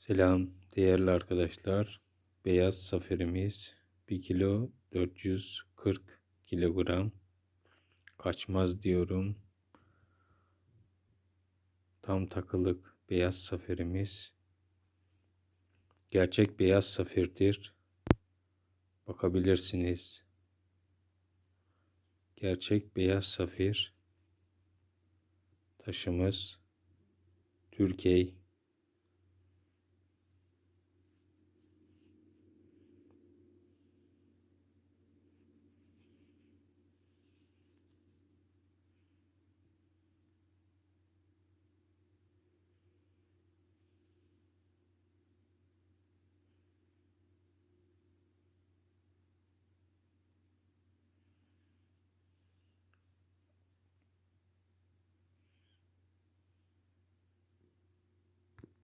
Selam değerli arkadaşlar. Beyaz safirimiz 1 kilo 440 kilogram. Kaçmaz diyorum. Tam takılık beyaz safirimiz. Gerçek beyaz safirdir. Bakabilirsiniz. Gerçek beyaz safir. Taşımız Türkiye